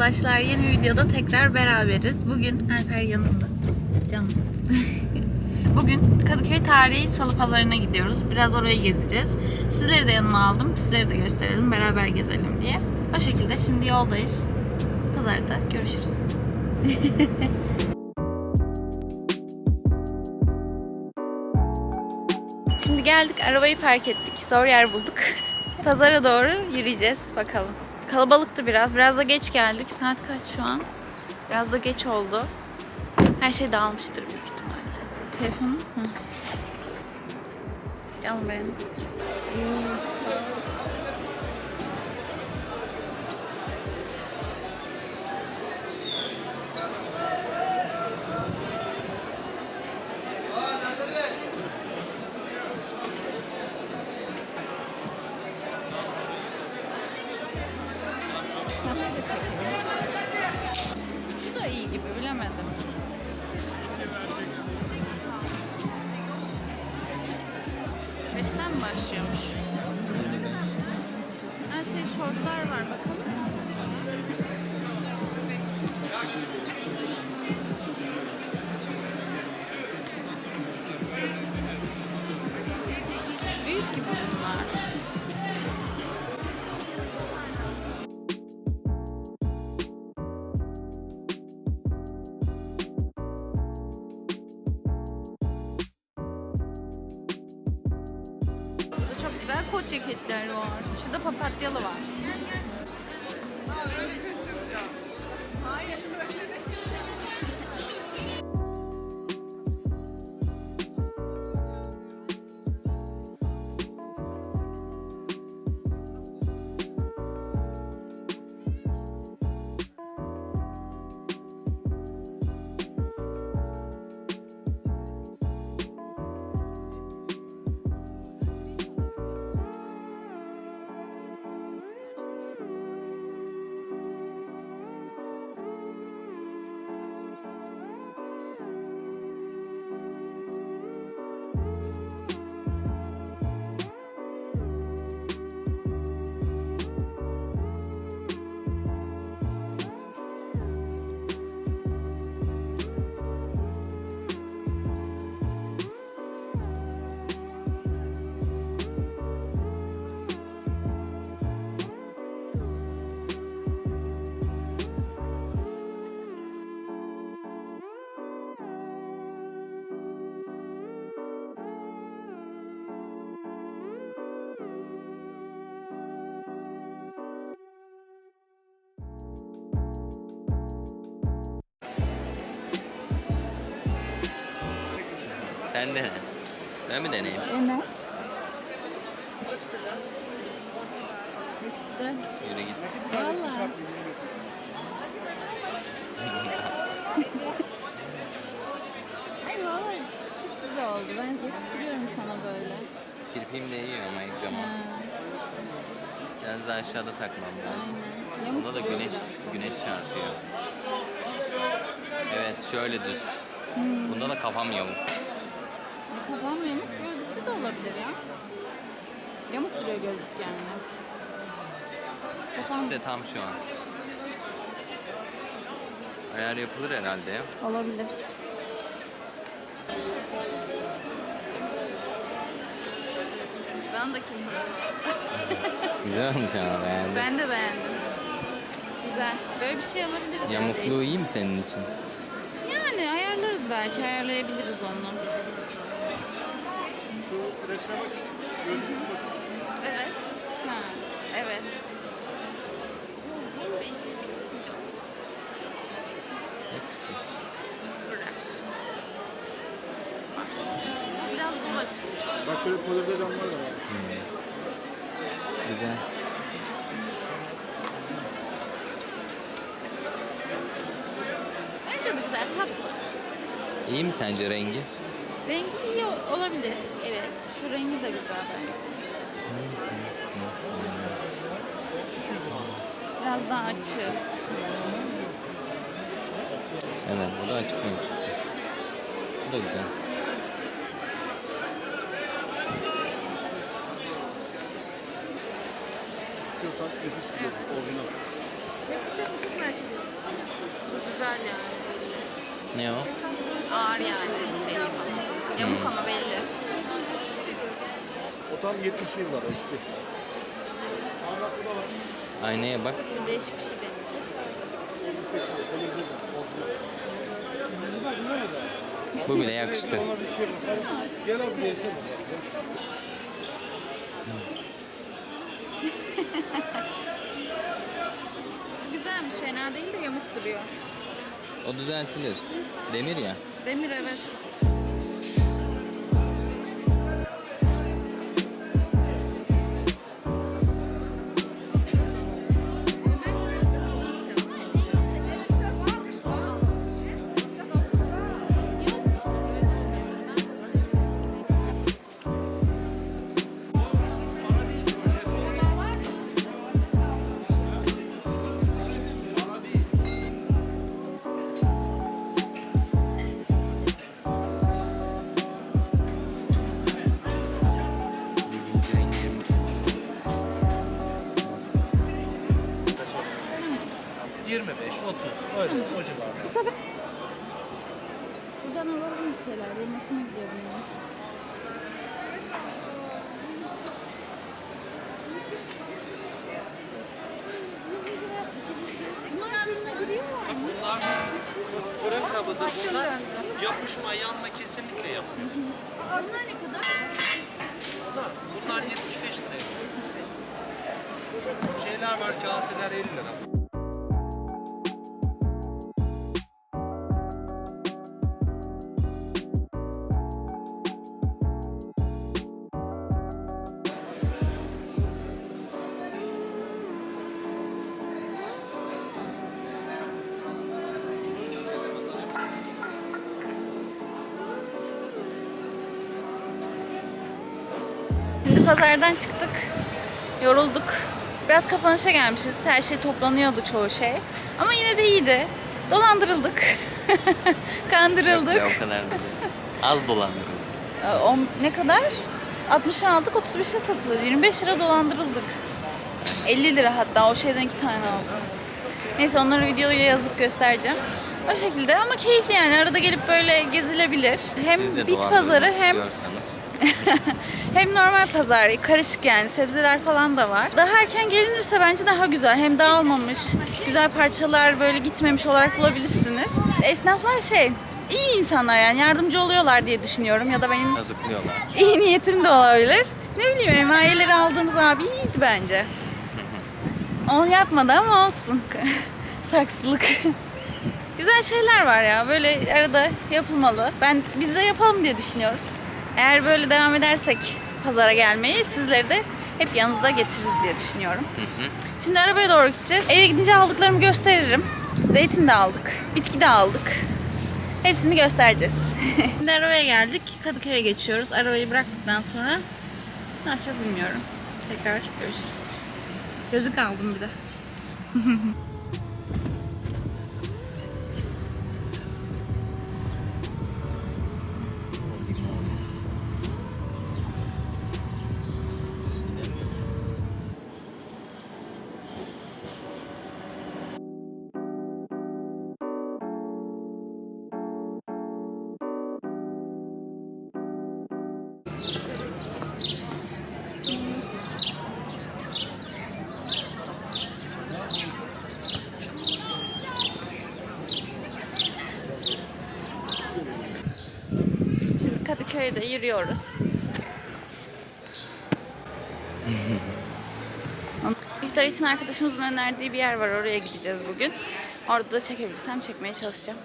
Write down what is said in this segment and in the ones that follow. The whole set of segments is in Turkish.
arkadaşlar yeni videoda tekrar beraberiz. Bugün Alper yanımda. Canım. Bugün Kadıköy Tarihi Salı Pazarı'na gidiyoruz. Biraz orayı gezeceğiz. Sizleri de yanıma aldım. Sizleri de gösterelim. Beraber gezelim diye. O şekilde şimdi yoldayız. Pazarda görüşürüz. Şimdi geldik arabayı park ettik. Zor yer bulduk. Pazara doğru yürüyeceğiz bakalım. Kalabalıktı biraz. Biraz da geç geldik. Saat kaç şu an? Biraz da geç oldu. Her şey dağılmıştır büyük ihtimalle. Telefonum? Canım benim. Nerede çekelim? Bu da iyi ceketler var. Şurada papatyalı var. Sen dene. Ben mi deneyeyim? Dene. İşte. Yürü git. Valla. Ay valla çok güzel oldu. Ben yakıştırıyorum sana böyle. Kirpiğim de iyi ama ilk cama. Biraz daha aşağıda takmam lazım. aynen. Bunda da güneş güneş çarpıyor. Evet şöyle düz. Hmm. Bunda da kafam yamuk. Kafam yamuk gözlüklü de olabilir ya. Yamuk duruyor gözlük yani. Kafam İkisi de tam şu an. Ayar yapılır herhalde ya. olabilir. Ben de kim? Güzel olmuş ama beğendim. Ben de beğendim. Güzel. Böyle bir şey alabiliriz. Yamukluğu iyi mi senin için? Yani ayarlarız belki. Ayarlayabiliriz onu. Resme bak. Gözlüksüz bak. Evet. Ha, evet. Yakıştı. Teşekkürler. Bak, bu Biraz dolu açılıyor. Bak şöyle polizde camlar da var. Güzel. Bence de güzel, tatlı. İyi mi sence rengi? Rengi iyi olabilir. Şu rengi de güzel bence. Biraz daha açık. Evet bu da açık renklisi. Bu da güzel. İstiyorsan nefis bir orijinal. Bu güzel yani. Ne o? Ağır yani şey falan. Yamuk ama belli. O tam 70 yıllar işte. Aynaya bak. Bir değişik bir şey deneyeceğim. Bu bile yakıştı. Bu güzelmiş fena değil de yamuk duruyor. O düzeltilir. Demir ya. Demir evet. Buradan alalım bir şeyler. Benim hoşuma gidiyor bunlar. Bunlar fırına giriyorlar mı? Bunlar fırın kabıdır bunlar. Yapışma, yanma kesinlikle yapmıyor. Bunlar ne kadar? Bunlar, bunlar 75 lira. Şu şeyler var, kaseler 50 lira. Pazardan çıktık. Yorulduk. Biraz kapanışa gelmişiz. Her şey toplanıyordu çoğu şey. Ama yine de iyiydi. Dolandırıldık. Kandırıldık. Ya o kadar değil. Az dolandırıldı. Ee, ne kadar? 60'a aldık 35'e satılıyor. 25 lira dolandırıldık. 50 lira hatta o şeyden iki tane aldım. Neyse onları videoya yazıp göstereceğim. O şekilde ama keyifli yani arada gelip böyle gezilebilir. Hem bit pazarı hem. Hem normal pazar, karışık yani sebzeler falan da var. Daha erken gelinirse bence daha güzel. Hem dağılmamış, güzel parçalar böyle gitmemiş olarak bulabilirsiniz. Esnaflar şey, iyi insanlar yani yardımcı oluyorlar diye düşünüyorum ya da benim Kazıklıyorlar. iyi niyetim de olabilir. Ne bileyim emayeleri aldığımız abi iyiydi bence. Onu yapmadı ama olsun. Saksılık. Güzel şeyler var ya. Böyle arada yapılmalı. Ben biz de yapalım diye düşünüyoruz. Eğer böyle devam edersek pazara gelmeyi sizleri de hep yanımızda getiririz diye düşünüyorum. Şimdi arabaya doğru gideceğiz. Eve gidince aldıklarımı gösteririm. Zeytin de aldık. Bitki de aldık. Hepsini göstereceğiz. Şimdi arabaya geldik. Kadıköy'e geçiyoruz. Arabayı bıraktıktan sonra ne yapacağız bilmiyorum. Tekrar görüşürüz. Gözlük aldım bir de. Kadıköy'de yürüyoruz. İftar için arkadaşımızın önerdiği bir yer var. Oraya gideceğiz bugün. Orada da çekebilirsem çekmeye çalışacağım.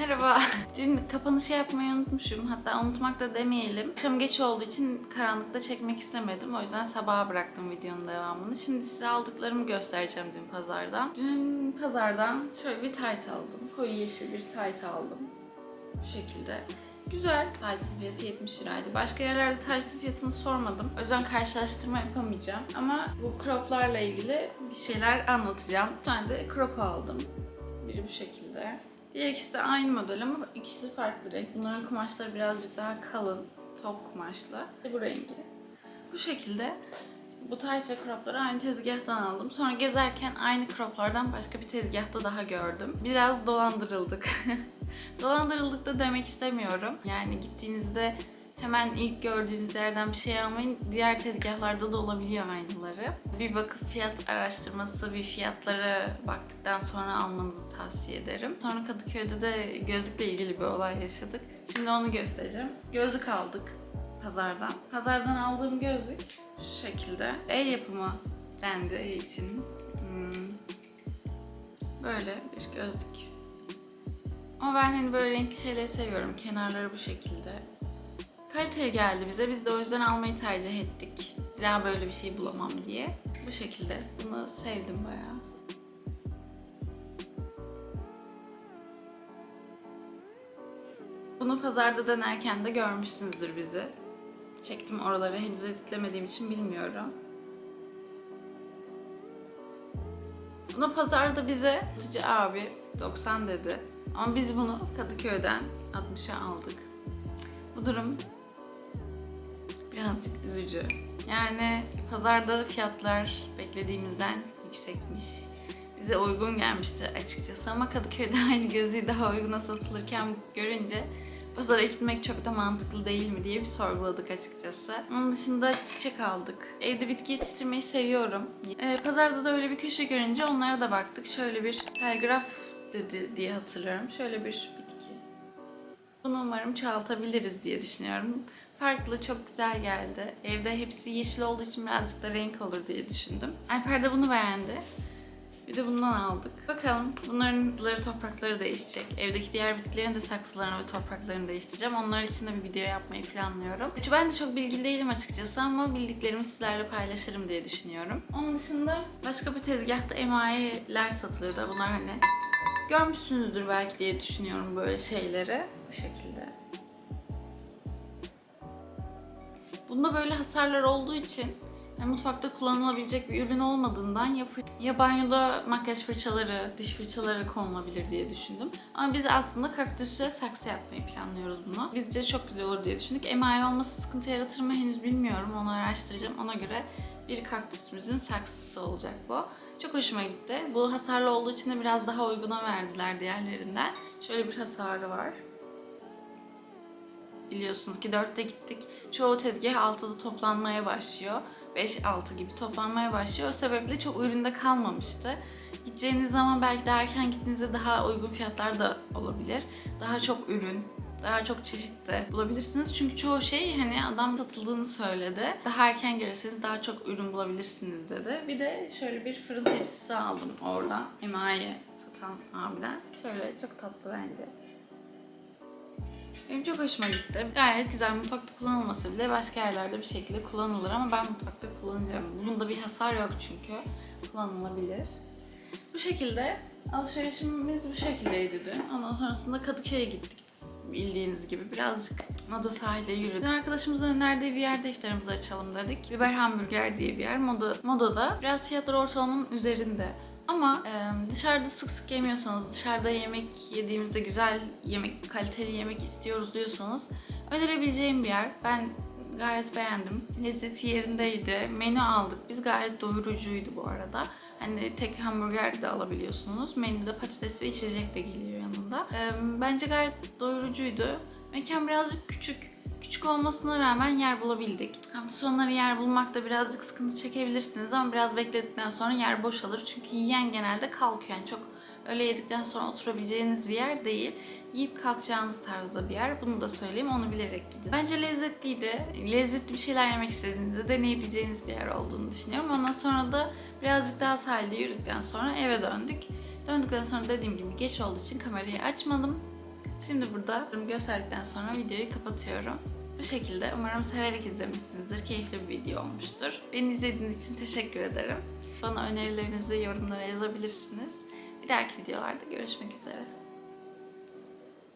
Merhaba. Dün kapanışı yapmayı unutmuşum. Hatta unutmak da demeyelim. Akşam geç olduğu için karanlıkta çekmek istemedim. O yüzden sabaha bıraktım videonun devamını. Şimdi size aldıklarımı göstereceğim dün pazardan. Dün pazardan şöyle bir tayt aldım. Koyu yeşil bir tayt aldım. Bu şekilde. Güzel. Taytın fiyatı 70 liraydı. Başka yerlerde taytın fiyatını sormadım. O yüzden karşılaştırma yapamayacağım. Ama bu croplarla ilgili bir şeyler anlatacağım. Bir tane de crop aldım. Biri bu şekilde. Diğer ikisi de aynı model ama ikisi farklı renk. Bunların kumaşları birazcık daha kalın, top kumaşlı. Bu rengi. Bu şekilde bu tight ve cropları aynı tezgahtan aldım. Sonra gezerken aynı croplardan başka bir tezgahta daha gördüm. Biraz dolandırıldık. dolandırıldık da demek istemiyorum. Yani gittiğinizde hemen ilk gördüğünüz yerden bir şey almayın. Diğer tezgahlarda da olabiliyor aynıları. Bir bakıp fiyat araştırması, bir fiyatlara baktıktan sonra almanızı tavsiye ederim. Sonra Kadıköy'de de gözlükle ilgili bir olay yaşadık. Şimdi onu göstereceğim. Gözlük aldık pazardan. Pazardan aldığım gözlük şu şekilde. El yapımı dendiği için hmm, böyle bir gözlük. Ama ben hani böyle renkli şeyleri seviyorum. Kenarları bu şekilde. Kaliteli geldi bize. Biz de o yüzden almayı tercih ettik. Bir daha böyle bir şey bulamam diye. Bu şekilde. Bunu sevdim bayağı. Bunu pazarda denerken de görmüşsünüzdür bizi. Çektim oraları henüz editlemediğim için bilmiyorum. Bunu pazarda bize satıcı abi 90 dedi. Ama biz bunu Kadıköy'den 60'a aldık. Bu durum birazcık üzücü. Yani pazarda fiyatlar beklediğimizden yüksekmiş. Bize uygun gelmişti açıkçası ama Kadıköy'de aynı gözlüğü daha uyguna satılırken görünce pazara gitmek çok da mantıklı değil mi diye bir sorguladık açıkçası. Onun dışında çiçek aldık. Evde bitki yetiştirmeyi seviyorum. Ee, pazarda da öyle bir köşe görünce onlara da baktık. Şöyle bir telgraf dedi diye hatırlıyorum. Şöyle bir bitki. Bunu umarım çoğaltabiliriz diye düşünüyorum. Farklı, çok güzel geldi. Evde hepsi yeşil olduğu için birazcık da renk olur diye düşündüm. Alper de bunu beğendi. Bir de bundan aldık. Bakalım bunların ları toprakları değişecek. Evdeki diğer bitkilerin de saksılarını ve topraklarını değiştireceğim. Onlar için de bir video yapmayı planlıyorum. Çünkü ben de çok bilgili değilim açıkçası ama bildiklerimi sizlerle paylaşırım diye düşünüyorum. Onun dışında başka bir tezgahta emayeler satılıyordu. Bunlar hani görmüşsünüzdür belki diye düşünüyorum böyle şeyleri. Bu şekilde. Bunda böyle hasarlar olduğu için yani mutfakta kullanılabilecek bir ürün olmadığından ya, fır- ya banyoda makyaj fırçaları, diş fırçaları konulabilir diye düşündüm. Ama biz aslında kaktüse saksı yapmayı planlıyoruz bunu. Bizce çok güzel olur diye düşündük. Emaye olması sıkıntı yaratır mı henüz bilmiyorum. Onu araştıracağım. Ona göre bir kaktüsümüzün saksısı olacak bu. Çok hoşuma gitti. Bu hasarlı olduğu için de biraz daha uyguna verdiler diğerlerinden. Şöyle bir hasarı var. Biliyorsunuz ki 4'te gittik. Çoğu tezgah 6'da toplanmaya başlıyor. 5-6 gibi toplanmaya başlıyor. O sebeple çok üründe kalmamıştı. Gideceğiniz zaman belki de erken gittiğinizde daha uygun fiyatlar da olabilir. Daha çok ürün, daha çok çeşit de bulabilirsiniz. Çünkü çoğu şey hani adam satıldığını söyledi. Daha erken gelirseniz daha çok ürün bulabilirsiniz dedi. Bir de şöyle bir fırın tepsisi aldım oradan. Emaye satan abiden. Şöyle çok tatlı bence. Benim çok hoşuma gitti. Gayet güzel mutfakta kullanılması bile başka yerlerde bir şekilde kullanılır ama ben mutfakta kullanacağım. Bunda bir hasar yok çünkü. Kullanılabilir. Bu şekilde alışverişimiz bu şekildeydi dün. Ondan sonrasında Kadıköy'e gittik. Bildiğiniz gibi birazcık Moda sahilde yürüdük. Arkadaşımızın önerdiği bir yerde iftarımızı açalım dedik. Biber Hamburger diye bir yer. Moda, modada biraz fiyatlar ortalamanın üzerinde. Ama e, dışarıda sık sık yemiyorsanız, dışarıda yemek yediğimizde güzel yemek, kaliteli yemek istiyoruz diyorsanız önerebileceğim bir yer. Ben gayet beğendim. Lezzeti yerindeydi. Menü aldık. Biz gayet doyurucuydu bu arada. Hani tek hamburger de alabiliyorsunuz. Menüde patates ve içecek de geliyor yanında. E, bence gayet doyurucuydu. Mekan birazcık küçük. Küçük olmasına rağmen yer bulabildik. Hafta sonları yer bulmakta birazcık sıkıntı çekebilirsiniz ama biraz bekledikten sonra yer boşalır. Çünkü yiyen genelde kalkıyor. Yani çok öyle yedikten sonra oturabileceğiniz bir yer değil. Yiyip kalkacağınız tarzda bir yer. Bunu da söyleyeyim onu bilerek gidin. Bence lezzetliydi. Lezzetli bir şeyler yemek istediğinizde deneyebileceğiniz bir yer olduğunu düşünüyorum. Ondan sonra da birazcık daha sahilde yürüdükten sonra eve döndük. Döndükten sonra dediğim gibi geç olduğu için kamerayı açmadım. Şimdi burada gösterdikten sonra videoyu kapatıyorum. Bu şekilde umarım severek izlemişsinizdir. Keyifli bir video olmuştur. Beni izlediğiniz için teşekkür ederim. Bana önerilerinizi yorumlara yazabilirsiniz. Bir dahaki videolarda görüşmek üzere.